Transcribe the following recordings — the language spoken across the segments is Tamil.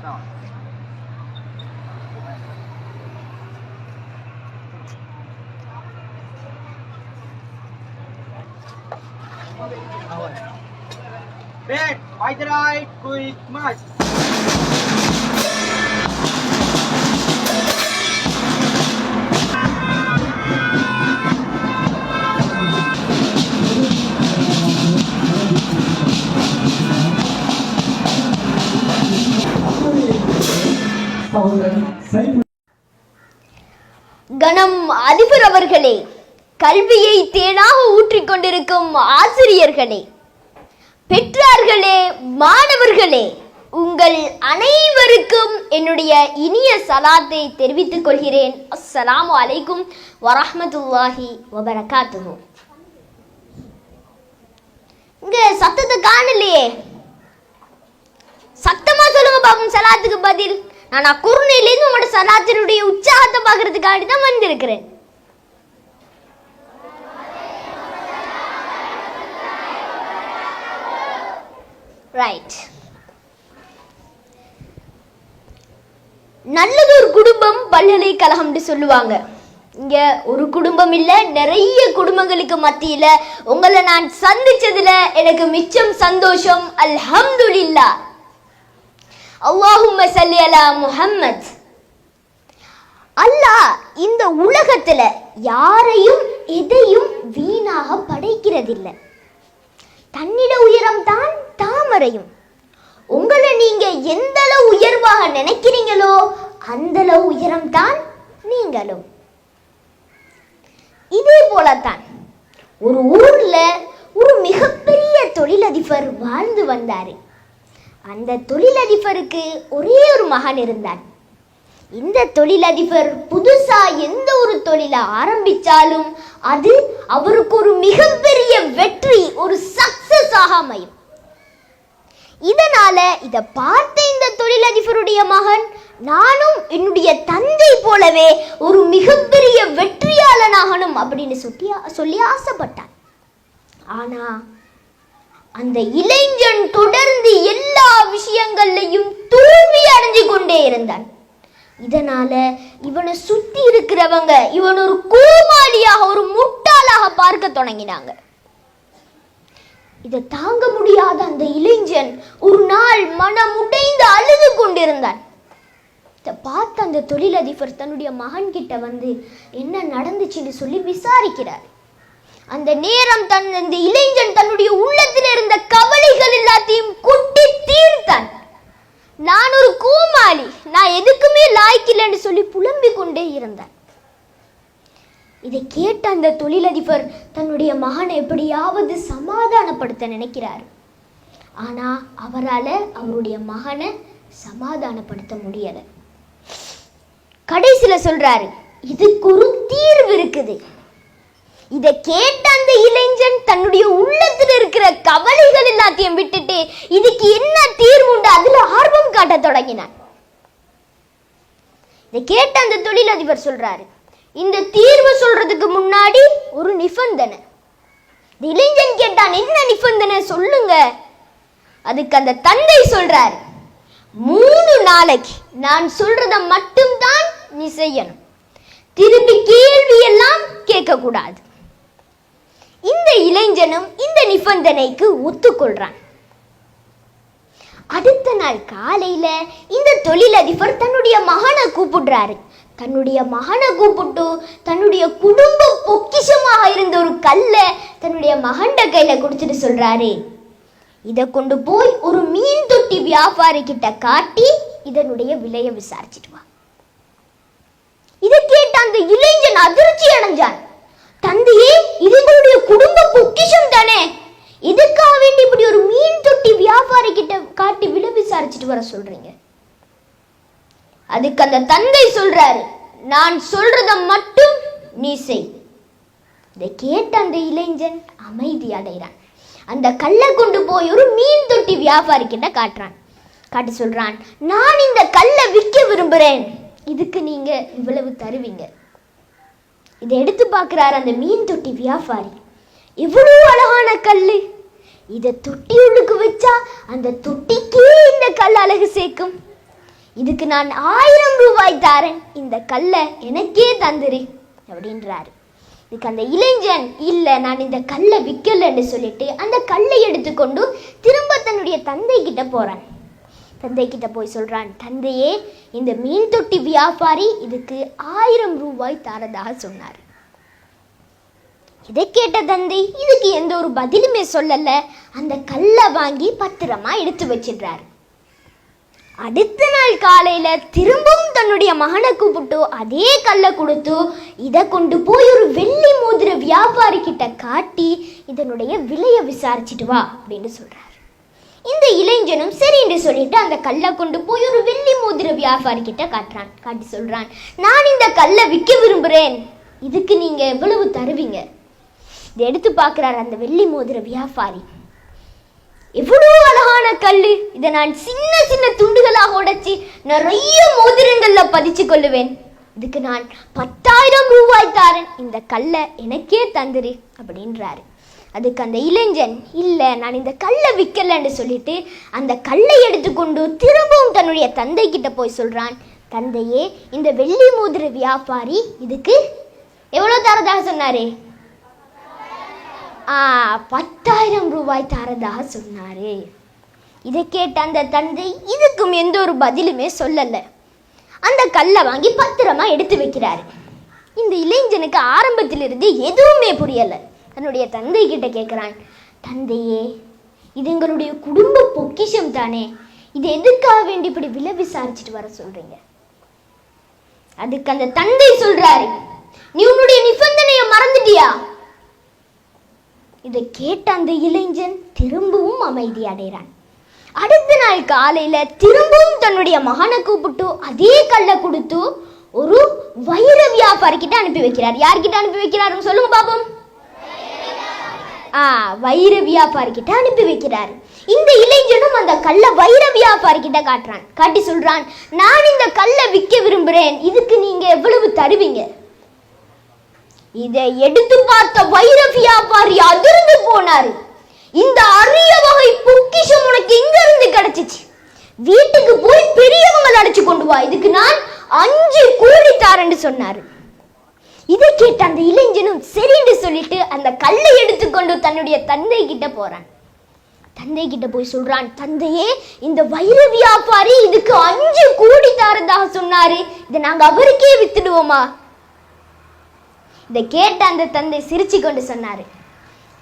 So. Then, by the right, quick mass. கணம் அதிபர் அவர்களே கல்வியை தேனாக ஊற்றிக் கொண்டிருக்கும் ஆசிரியர்களே பெற்றார்களே மாணவர்களே உங்கள் அனைவருக்கும் என்னுடைய இனிய சலாத்தை தெரிவித்துக் கொள்கிறேன். அஸ்ஸலாமு அலைக்கும் வரஹ்மத்துல்லாஹி வபரகாத்துஹு. இங்க சத்தத்தை காணலையே. சத்தமா சொல்லுங்க பாப்போம் சலாத்துக்கு பதில். நான் குறுநிலேருந்து உங்களோட சலாத்தினுடைய உற்சாகத்தை பார்க்கறதுக்காண்டி தான் வந்திருக்கிறேன். ரைட் நல்லது ஒரு குடும்பம் பல்கலைக்கழகம்னு சொல்லுவாங்க. இங்க ஒரு குடும்பம் இல்ல நிறைய குடும்பங்களுக்கு மத்தியில உங்களை நான் சந்திச்சதுல எனக்கு மிச்சம் சந்தோஷம் அல்ஹம்துலில்லா அல்லாஹும் முஹம்மத். அல்லாஹ் இந்த உலகத்துல யாரையும் எதையும் வீணாக படைக்கிறதில்லை. தன்னிட உயரம் தான் தாமரையும். உங்களை நீங்க எந்த அளவு உயர்வாக நினைக்கிறீங்களோ அந்த அளவு உயரம் தான் நீங்களும். இதே போலத்தான் ஒரு ஊர்ல ஒரு மிகப்பெரிய தொழிலதிபர் வாழ்ந்து வந்தாரு. அந்த தொழிலதிபருக்கு ஒரே ஒரு மகன் இருந்தான். இந்த தொழிலதிபர் புதுசா எந்த ஒரு தொழிலை ஆரம்பிச்சாலும் அது அவருக்கு ஒரு மிகப்பெரிய வெற்றி ஒரு சக்சஸ் ஆக அமையும். இதனால இதை பார்த்த இந்த தொழிலதிபருடைய மகன் நானும் என்னுடைய தந்தை போலவே ஒரு மிகப்பெரிய வெற்றியாளனாகணும் அப்படின்னு சொல்லி சொல்லி ஆசைப்பட்டான். ஆனா அந்த இளைஞன் தொடர்ந்து கொண்டே இதனால இவனை சுத்தி இருக்கிறவங்க இவன் ஒரு கோமாளியாக ஒரு முட்டாளாக பார்க்க தொடங்கினாங்க. இதை தாங்க முடியாத அந்த இளைஞன் ஒரு நாள் மனம் உடைந்து அழுது கொண்டிருந்தான். இதை பார்த்த அந்த தொழிலதிபர் தன்னுடைய மகன் கிட்ட வந்து என்ன நடந்துச்சுன்னு சொல்லி விசாரிக்கிறார். அந்த நேரம் தன் அந்த இளைஞன் தன்னுடைய உள்ளத்தில் இருந்த கவலைகள் எல்லாத்தையும் கொட்டி தீர்த்தான். நான் ஒரு கூமாளி. நான் எதுக்குமே லாய்க்கில்லைன்னு சொல்லி புலம்பிக் கொண்டே இருந்தார் இதை கேட்ட அந்த தொழிலதிபர் தன்னுடைய மகனை எப்படியாவது சமாதானப்படுத்த நினைக்கிறார். ஆனா அவரால் அவருடைய மகனை சமாதானப்படுத்த முடியலை. கடைசியில் சொல்றாரு இதுக்கு ஒரு தீர்வு இருக்குது. இதை கேட்ட அந்த இளைஞன் தன்னுடைய உள்ளத்தில் இருக்கிற கவலைகள் எல்லாத்தையும் விட்டுட்டு இதுக்கு என்ன தீர்வு உண்டு அதுல ஆர்வம் காட்ட தொடங்கினான் இதை கேட்ட அந்த தொழிலதிபர் சொல்றாரு இந்த தீர்வு சொல்றதுக்கு முன்னாடி ஒரு நிபந்தனை. இளைஞன் கேட்டான் என்ன நிபந்தனை? சொல்லுங்க. அதுக்கு அந்த தந்தை சொல்றாரு மூணு நாளைக்கு நான் சொல்றத மட்டும்தான் நீ செய்யணும். திருப்பி கேள்வி எல்லாம் கேட்க கூடாது இளைஞனும் இந்த நிபந்தனைக்கு ஒத்துக்கொள்றான். அடுத்த நாள் காலையில இந்த தொழிலதிபர் தன்னுடைய மகனை கூப்பிடுறாரு. தன்னுடைய மகனை கூப்பிட்டு தன்னுடைய குடும்ப பொக்கிஷமாக இருந்த ஒரு கல்லை தன்னுடைய மகன்ட கையில கொடுத்துட்டு சொல்றாரு. இதை கொண்டு போய் ஒரு மீன் தொட்டி வியாபாரி கிட்ட காட்டி இதனுடைய விலையை விசாரிச்சுட்டு வா. இதை கேட்ட அந்த இளைஞன் அதிர்ச்சி அடைஞ்சான். தந்தையே இது எங்களுடைய குடும்ப பொக்கிஷம் தானே? இதுக்காக வேண்டி இப்படி ஒரு மீன் தொட்டி வியாபாரி கிட்ட காட்டி விட விசாரிச்சுட்டு வர சொல்றீங்க? அதுக்கு அந்த தந்தை சொல்றாரு நான் சொல்றத மட்டும் நீ செய். இதை கேட்ட அந்த இளைஞன் அமைதி அடைகிறான். அந்த கல்லை கொண்டு போய் ஒரு மீன் தொட்டி வியாபாரி கிட்ட காட்டுறான். காட்டி சொல்றான் நான் இந்த கல்லை விற்க விரும்புறேன். இதுக்கு நீங்க இவ்வளவு தருவீங்க. இதை எடுத்து பார்க்குறாரு அந்த மீன் தொட்டி வியாபாரி. எவ்வளவு அழகான கல் இதை தொட்டி உள்ளுக்கு வச்சா அந்த தொட்டிக்கே இந்த கல் அழகு சேர்க்கும். இதுக்கு நான் ஆயிரம் ரூபாய் தாரேன். இந்த கல்லை எனக்கே தந்துரு அப்படின்றாரு. இதுக்கு அந்த இளைஞன் இல்லை நான் இந்த கல்லை விற்கலன்னு சொல்லிட்டு அந்த கல்லை எடுத்துக்கொண்டு திரும்ப தன்னுடைய தந்தை கிட்ட போறான். தந்தைக்கிட்ட போய் சொல்கிறான் தந்தையே இந்த மீன் தொட்டி வியாபாரி இதுக்கு ஆயிரம் ரூபாய் தரதாக சொன்னார். இதை கேட்ட தந்தை இதுக்கு எந்த ஒரு பதிலுமே சொல்லல. அந்த கல்லை வாங்கி பத்திரமா எடுத்து வச்சிடுறாரு. அடுத்த நாள் காலையில திரும்பவும் தன்னுடைய மகனை கூப்பிட்டு அதே கல்லை கொடுத்து இதை கொண்டு போய் ஒரு வெள்ளி மோதிர வியாபாரி கிட்ட காட்டி இதனுடைய விலையை விசாரிச்சிட்டு வா அப்படின்னு சொல்றாரு. இந்த இளைஞனும் சரி என்று சொல்லிட்டு அந்த கல்லை கொண்டு போய் ஒரு வெள்ளி மோதிர வியாபாரி கிட்ட காட்டுறான். காட்டி சொல்றான் நான் இந்த கல்லை விற்க விரும்புகிறேன் இதுக்கு நீங்க எவ்வளவு தருவீங்க? இதை எடுத்து பார்க்குறாரு அந்த வெள்ளி மோதிர வியாபாரி. எவ்வளோ அழகான கல் இதை நான் சின்ன சின்ன துண்டுகளாக உடைச்சி நிறைய மோதிரங்களில் பதிச்சு கொள்ளுவேன். இதுக்கு நான் பத்தாயிரம் ரூபாய் தாரன். இந்த கல்லை எனக்கே தந்துரு அப்படின்றாரு. அதுக்கு அந்த இளைஞன் இல்லை நான் இந்த கல்லை விற்கலன்னு சொல்லிட்டு அந்த கல்லை எடுத்துக்கொண்டு திரும்பவும் தன்னுடைய தந்தை கிட்ட போய் சொல்கிறான் தந்தையே இந்த வெள்ளி மோதிர வியாபாரி இதுக்கு எவ்வளோ தரதாக சொன்னாரே? ஆ பத்தாயிரம் ரூபாய் தரதாக சொன்னாரு. இதை கேட்ட அந்த தந்தை இதுக்கும் எந்த ஒரு பதிலுமே சொல்லலை. அந்த கல்லை வாங்கி பத்திரமா எடுத்து வைக்கிறாரு. இந்த இளைஞனுக்கு ஆரம்பத்திலிருந்து எதுவுமே புரியலை. தன்னுடைய தந்தை கிட்ட கேட்குறான் தந்தையே இது எங்களுடைய குடும்ப பொக்கிஷம் தானே. இது எதுக்காக வேண்டி இப்படி விலை விசாரிச்சுட்டு வர சொல்றீங்க? அதுக்கு அந்த தந்தை சொல்றாரு நீ உன்னுடைய நிபந்தனையை மறந்துட்டியா? இதை கேட்ட அந்த இளைஞன் திரும்பவும் அமைதி அடைகிறான். அடுத்த நாள் காலையில திரும்பவும் தன்னுடைய மகனை கூப்பிட்டு அதே கல்லை கொடுத்து ஒரு வைர வியாபாரிக்கிட்ட அனுப்பி வைக்கிறார். யார்கிட்ட அனுப்பி வைக்கிறாருன்னு சொல்லுங்க பாப்போம். வைர வியாபாரி கிட்ட அனுப்பி வைக்கிறார். இந்த இளைஞனும் அந்த கல்லை வைர வியாபாரி கிட்ட காட்டுறான். காட்டி சொல்றான் நான் இந்த கல்லை விற்க விரும்புறேன். இதுக்கு நீங்க எவ்வளவு தருவீங்க? இதை எடுத்து பார்த்த வைர வியாபாரி அதிர்ந்து போனாரு. இந்த அரிய வகை பொக்கிஷம் உனக்கு எங்க இருந்து கிடைச்சிச்சு. வீட்டுக்கு போய் பெரியவங்க அடைச்சு கொண்டு வா. இதுக்கு நான் அஞ்சு கூலி தாரேன்னு சொன்னாரு. இதை கேட்ட அந்த இளைஞனும் சரின்னு சொல்லிட்டு அந்த கல்லை எடுத்துக்கொண்டு தன்னுடைய தந்தை கிட்ட போறான். தந்தை கிட்ட போய் சொல்றான் தந்தையே இந்த வைர வியாபாரி இதுக்கு அஞ்சு கோடி தாரதாக சொன்னாரு. இதை நாங்க அவருக்கே வித்துடுவோமா? இதை கேட்ட அந்த தந்தை சிரிச்சு கொண்டு சொன்னாரு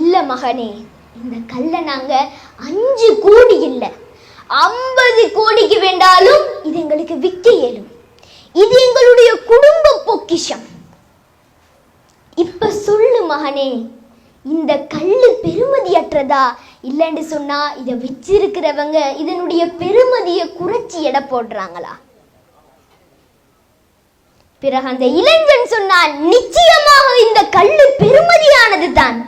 இல்ல மகனே இந்த கல்லை நாங்க அஞ்சு கோடி இல்லை ஐம்பது கோடிக்கு வேண்டாலும் இது எங்களுக்கு விற்க இயலும். இது எங்களுடைய குடும்ப பொக்கிஷம். மகனே இந்த கல்லு பெருமதியற்றதா? இல்லைன்னு சொன்னா இதை வச்சிருக்கிறவங்க இதனுடைய பெருமதியை குறைச்சி எடை போடுறாங்களா? பிறகு அந்த இளைஞன் சொன்னான் நிச்சயமாக இந்த கல் பெருமதியானது தான்.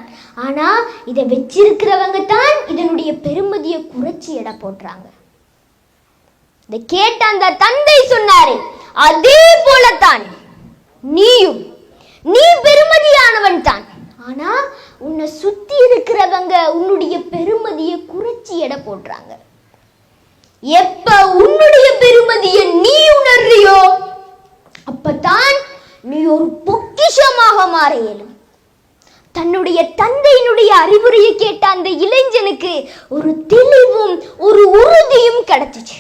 ஆனா இதை வச்சிருக்கிறவங்க தான் இதனுடைய பெருமதியை குறைச்சி எடை போடுறாங்க. இதை கேட்ட அந்த தந்தை சொன்னாரு அதே போலத்தான் நீயும் நீ பெருமதியானவன் தான். ஆனா உன்னை சுத்தி இருக்கிறவங்க உன்னுடைய பெருமதியை குறைச்சி எடை போடுறாங்க. எப்ப உன்னுடைய பெருமதியை நீ உணர்றியோ அப்பதான் நீ ஒரு பொக்கிஷமாக மாற இயலும். தன்னுடைய தந்தையினுடைய அறிவுரையை கேட்ட அந்த இளைஞனுக்கு ஒரு தெளிவும் ஒரு உறுதியும் கிடைச்சிச்சு.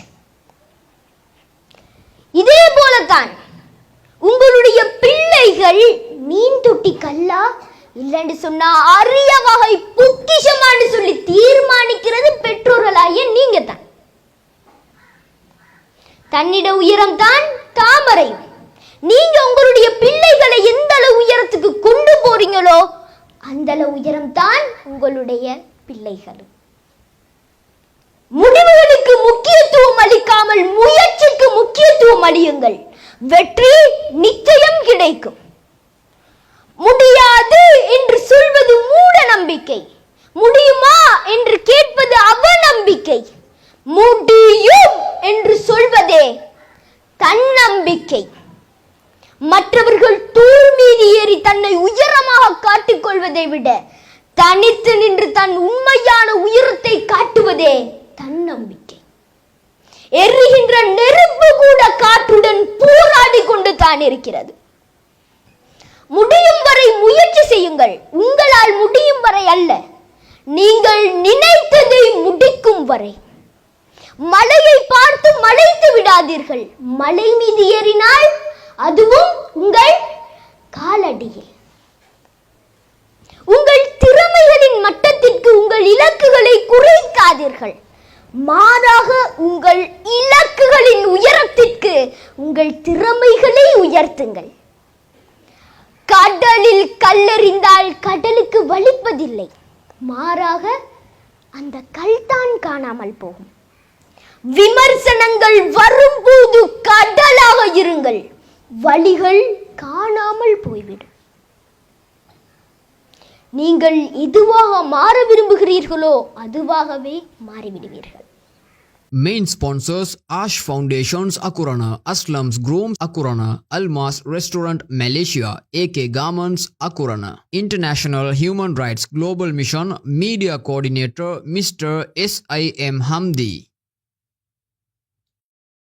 இதே போலத்தான் உங்களுடைய பிள்ளைகள் மீன் தொட்டி கல்லா இல்லைன்னு சொன்னா அரிய வகை பொக்கிஷமான்னு சொல்லி தீர்மானிக்கிறது பெற்றோர்களாகிய நீங்க தான் தன்னிட உயரம் தான் தாமரை. நீங்க உங்களுடைய பிள்ளைகளை எந்த அளவு உயரத்துக்கு கொண்டு போறீங்களோ அந்த அளவு உயரம் தான் உங்களுடைய பிள்ளைகளும் முடிவுகளுக்கு முக்கியத்துவம் அளிக்காமல் முயற்சிக்கு முக்கியத்துவம் அளியுங்கள். வெற்றி நிச்சயம் கிடைக்கும். முடியாது என்று சொல்வது மூட நம்பிக்கை முடியுமா என்று கேட்பது அவநம்பிக்கை. முடியும் என்று சொல்வதே தன்னம்பிக்கை. மற்றவர்கள் தூர் மீது ஏறி தன்னை உயரமாக காட்டிக் கொள்வதை விட தனித்து நின்று தன் உண்மையான உயரத்தை காட்டுவதே தன்னம்பிக்கை. எரிகின்ற நெருப்பு கூட தான் இருக்கிறது. முடியும் வரை முயற்சி செய்யுங்கள். உங்களால் முடியும் வரை அல்ல. நீங்கள் நினைத்ததை முடிக்கும் வரை. மலையை பார்த்து மலைத்து விடாதீர்கள். மலை மீது ஏறினால் அதுவும் உங்கள் காலடியில். உங்கள் திறமைகளின் மட்டத்திற்கு உங்கள் இலக்குகளை குறைக்காதீர்கள். மாறாக உங்கள் இலக்குகளின் உயரத்திற்கு உங்கள் திறமைகளை உயர்த்துங்கள். கடலில் கல்லெறிந்தால் கடலுக்கு வலிப்பதில்லை. மாறாக அந்த கல் தான் காணாமல் போகும். விமர்சனங்கள் வரும்போது கடலாக இருங்கள். வழிகள் காணாமல் போய்விடும். நீங்கள் எதுவாக மாற விரும்புகிறீர்களோ அதுவாகவே மாறிவிடுவீர்கள். Main sponsors Ash Foundations Akurana, Aslam's Grooms Akurana, Almas Restaurant Malaysia, AK Garments Akurana, International Human Rights Global Mission Media Coordinator Mr. S.I.M. Hamdi.